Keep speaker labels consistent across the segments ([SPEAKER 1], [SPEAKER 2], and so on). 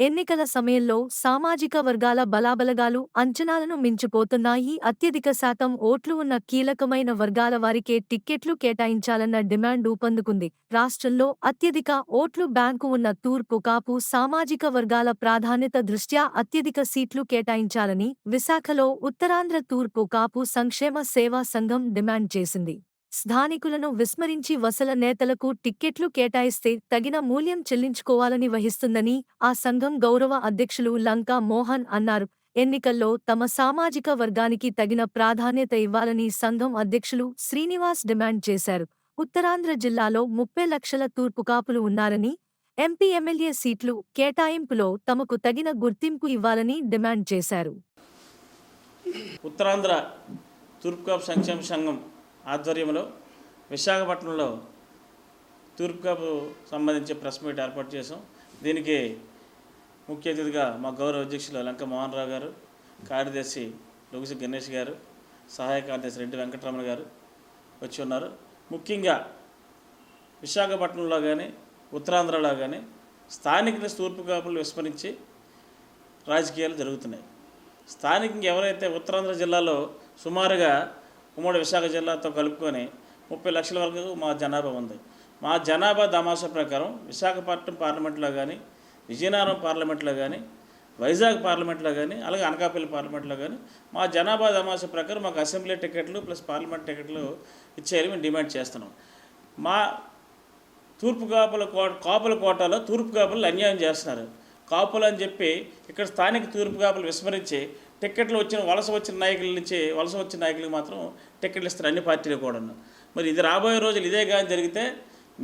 [SPEAKER 1] ఎన్నికల సమయంలో సామాజిక వర్గాల బలాబలగాలు అంచనాలను మించిపోతున్నాయి. అత్యధిక శాతం ఓట్లు ఉన్న కీలకమైన వర్గాల వారికే టిక్కెట్లు కేటాయించాలన్న డిమాండ్ ఊపందుకుంది. రాష్ట్రంలో అత్యధిక ఓట్లు బ్యాంకు ఉన్న తూర్పు కాపు సామాజిక వర్గాల ప్రాధాన్యత దృష్ట్యా అత్యధిక సీట్లు కేటాయించాలని విశాఖలో ఉత్తరాంధ్ర తూర్పు కాపు సంక్షేమ సేవా సంఘం డిమాండ్ చేసింది. స్థానికులను విస్మరించి వసల నేతలకు టిక్కెట్లు కేటాయిస్తే తగిన మూల్యం చెల్లించుకోవాలని వహిస్తుందని ఆ సంఘం గౌరవ అధ్యక్షులు లంకా మోహన్ అన్నారు. ఎన్నికల్లో తమ సామాజిక వర్గానికి తగిన ప్రాధాన్యత ఇవ్వాలని సంఘం అధ్యక్షులు శ్రీనివాస్ డిమాండ్ చేశారు. ఉత్తరాంధ్ర జిల్లాలో ముప్పై లక్షల తూర్పు కాపులు ఉన్నారని ఎంపీ ఎమ్మెల్యే సీట్లు కేటాయింపులో తమకు తగిన గుర్తింపు ఇవ్వాలని డిమాండ్ చేశారు.
[SPEAKER 2] ఉత్తరాంధ్ర తూర్పు కాపు సంక్షేమ సంఘం ఆధ్వర్యంలో విశాఖపట్నంలో తూర్పుకాపు సంబంధించి ప్రెస్ మీట్ ఏర్పాటు చేసాం దీనికి ముఖ్య అతిథిగా మా గౌరవ అధ్యక్షులు లంక మోహన్ రావు గారు కార్యదర్శి లొగుసి గణేష్ గారు సహాయ కార్యదర్శి రెడ్డి వెంకటరమణ గారు వచ్చి ఉన్నారు. ముఖ్యంగా విశాఖపట్నంలో కానీ ఉత్తరాంధ్రలో కానీ స్థానికులు తూర్పు కాపులు విస్మరించి రాజకీయాలు జరుగుతున్నాయి. స్థానికంగా ఎవరైతే ఉత్తరాంధ్ర జిల్లాలో సుమారుగా ఉమ్మడి విశాఖ జిల్లాతో కలుపుకొని ముప్పై లక్షల వరకు మా జనాభా ఉంది. మా జనాభా దమాషా ప్రకారం విశాఖపట్నం పార్లమెంట్లో కానీ విజయనగరం పార్లమెంట్లో కానీ వైజాగ్ పార్లమెంట్లో కానీ అలాగే అనకాపల్లి పార్లమెంట్లో కానీ మా జనాభా దమాషా ప్రకారం మాకు అసెంబ్లీ టికెట్లు ప్లస్ పార్లమెంట్ టికెట్లు ఇచ్చేయాలి మేము డిమాండ్ చేస్తున్నాం. మా తూర్పు కాపుల కో కాపుల కోటాలో తూర్పు కాపులు అన్యాయం చేస్తున్నారు. కాపులు అని చెప్పి ఇక్కడ స్థానిక తూర్పు కాపులు విస్మరించి టిక్కెట్లు వచ్చిన వలస వచ్చిన నాయకుల నుంచి వలస వచ్చిన నాయకులకు మాత్రం టిక్కెట్లు ఇస్తారు అన్ని పార్టీలు కూడాను. మరి ఇది రాబోయే రోజులు ఇదే కానీ జరిగితే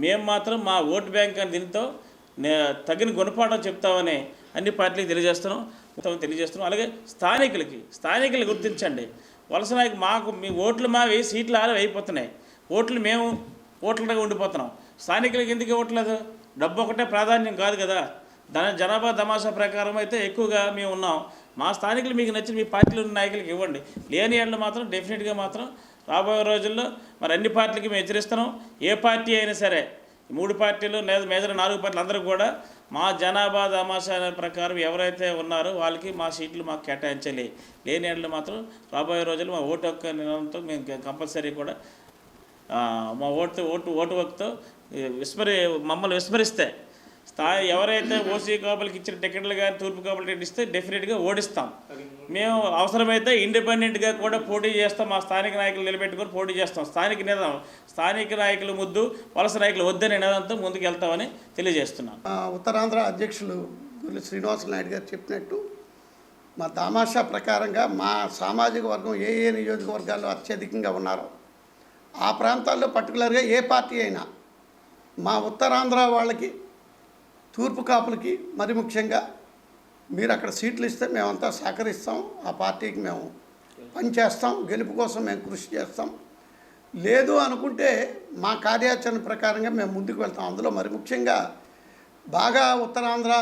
[SPEAKER 2] మేము మాత్రం మా ఓటు బ్యాంక్ అని దీంతో నే తగిన గుణపాఠం చెప్తామని అన్ని పార్టీలకు తెలియజేస్తున్నాం మొత్తం తెలియజేస్తున్నాం. అలాగే స్థానికులకి స్థానికులు గుర్తించండి. వలస నాయకు మాకు మీ ఓట్లు మావి సీట్లు ఆలే అయిపోతున్నాయి. ఓట్లు మేము ఓట్లుగా ఉండిపోతున్నాం. స్థానికులకి ఎందుకు ఇవ్వట్లేదు? డబ్బు ఒకటే ప్రాధాన్యం కాదు కదా. దాని జనాభా తమాషా ప్రకారం అయితే ఎక్కువగా మేము ఉన్నాం. మా స్థానికులు మీకు నచ్చిన మీ పార్టీలో ఉన్న నాయకులకు ఇవ్వండి. లేని ఏళ్ళు మాత్రం డెఫినెట్గా మాత్రం రాబోయే రోజుల్లో మరి అన్ని పార్టీలకి మేము హెచ్చరిస్తున్నాం. ఏ పార్టీ అయినా సరే మూడు పార్టీలు లేదా మేజర్ నాలుగు పార్టీలు అందరూ కూడా మా జనాభా తమాషా ప్రకారం ఎవరైతే ఉన్నారో వాళ్ళకి మా సీట్లు మాకు కేటాయించాలి. లేని ఏళ్ళు మాత్రం రాబోయే రోజులు మా ఓటు హక్కు నిర్ణయంతో మేము కంపల్సరీ కూడా మా ఓటు ఓటు ఓటు హక్కుతో విస్మరి మమ్మల్ని విస్మరిస్తే స్థాయి ఎవరైతే ఓసీ కాపులకి ఇచ్చిన టికెట్లు కానీ తూర్పు కాపుల టికెట్ ఇస్తే డెఫినెట్గా ఓడిస్తాం. మేము అవసరమైతే ఇండిపెండెంట్గా కూడా పోటీ చేస్తాం మా స్థానిక నాయకులు నిలబెట్టుకొని పోటీ చేస్తాం. స్థానిక నిదానం స్థానిక నాయకులు ముద్దు వలస నాయకులు వద్దనే నినాదంతో ముందుకు వెళ్తామని తెలియజేస్తున్నాను
[SPEAKER 3] ఉత్తరాంధ్ర అధ్యక్షులు గురి శ్రీనివాస నాయుడు గారు చెప్పినట్టు మా తామాషా ప్రకారంగా మా సామాజిక వర్గం ఏ ఏ నియోజకవర్గాల్లో అత్యధికంగా ఉన్నారో ఆ ప్రాంతాల్లో పర్టికులర్గా ఏ పార్టీ అయినా మా ఉత్తరాంధ్ర వాళ్ళకి తూర్పు కాపులకి మరి ముఖ్యంగా మీరు అక్కడ సీట్లు ఇస్తే మేమంతా సహకరిస్తాం. ఆ పార్టీకి మేము పనిచేస్తాం గెలుపు కోసం మేము కృషి చేస్తాం. లేదు అనుకుంటే మా కార్యాచరణ ప్రకారంగా మేము ముందుకు వెళ్తాం. అందులో మరి ముఖ్యంగా బాగా ఉత్తరాంధ్ర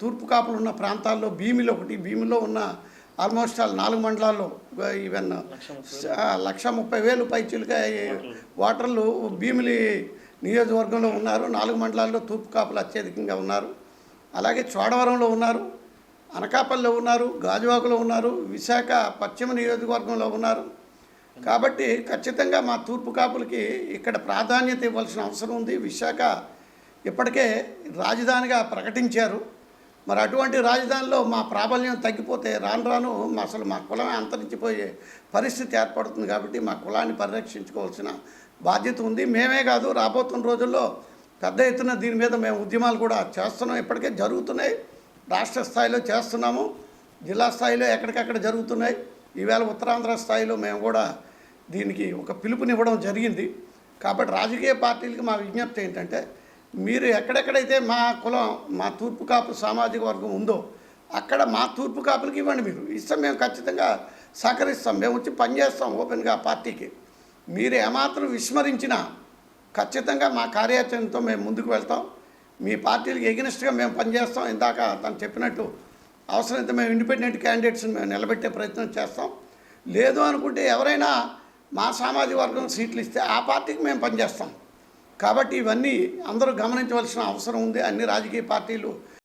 [SPEAKER 3] తూర్పు కాపులు ఉన్న ప్రాంతాల్లో భీమిలో ఒకటి భీమిలో ఉన్న ఆల్మోస్ట్ ఆల్ నాలుగు మండలాల్లో ఈవెన్ లక్ష ముప్పై వేలు. పైచీలుగా ఓటర్లు భీమిలి నియోజకవర్గంలో ఉన్నారు నాలుగు మండలాల్లో తూర్పు కాపులు అత్యధికంగా ఉన్నారు. అలాగే చోడవరంలో ఉన్నారు అనకాపల్లిలో ఉన్నారు గాజువాకలో ఉన్నారు విశాఖ పశ్చిమ నియోజకవర్గంలో ఉన్నారు. కాబట్టి ఖచ్చితంగా మా తూర్పు కాపులకి ఇక్కడ ప్రాధాన్యత ఇవ్వాల్సిన అవసరం ఉంది. విశాఖ ఇప్పటికే రాజధానిగా ప్రకటించారు. మరి అటువంటి రాజధానిలో మా ప్రాబల్యం తగ్గిపోతే రాను రాను అసలు మా కులం అంతరించిపోయే పరిస్థితి ఏర్పడుతుంది కాబట్టి మా కులాన్ని పరిరక్షించుకోవాల్సిన బాధ్యత ఉంది. మేమే కాదు రాబోతున్న రోజుల్లో పెద్ద ఎత్తున దీని మీద మేము ఉద్యమాలు కూడా చేస్తున్నాం. ఇప్పటికే జరుగుతున్నాయి. రాష్ట్ర స్థాయిలో చేస్తున్నాము. జిల్లా స్థాయిలో ఎక్కడికక్కడ జరుగుతున్నాయి. ఈవేళ ఉత్తరాంధ్ర స్థాయిలో మేము కూడా దీనికి ఒక పిలుపునివ్వడం జరిగింది. కాబట్టి రాజకీయ పార్టీలకి మా విజ్ఞప్తి ఏంటంటే మీరు ఎక్కడెక్కడైతే మా కులం మా తూర్పు కాపు సామాజిక వర్గం ఉందో అక్కడ మా తూర్పు కాపులకి ఇవ్వండి మీరు. ఇస్తే మేము ఖచ్చితంగా సహకరిస్తాం. మేము వచ్చి పనిచేస్తాం ఓపెన్గా పార్టీకి. మీరు ఏమాత్రం విస్మరించినా ఖచ్చితంగా మా కార్యాచరణతో మేము ముందుకు వెళ్తాం. మీ పార్టీలకు ఎగినెస్ట్గా మేము పనిచేస్తాం. ఇందాక తను చెప్పినట్టు అవసరమైతే మేము ఇండిపెండెంట్ క్యాండిడేట్స్ని మేము నిలబెట్టే ప్రయత్నం చేస్తాం. లేదు అనుకుంటే ఎవరైనా మా సామాజిక వర్గం సీట్లు ఇస్తే ఆ పార్టీకి మేము పనిచేస్తాం. కాబట్టి ఇవన్నీ అందరూ గమనించవలసిన అవసరం ఉంది. అన్ని రాజకీయ పార్టీలు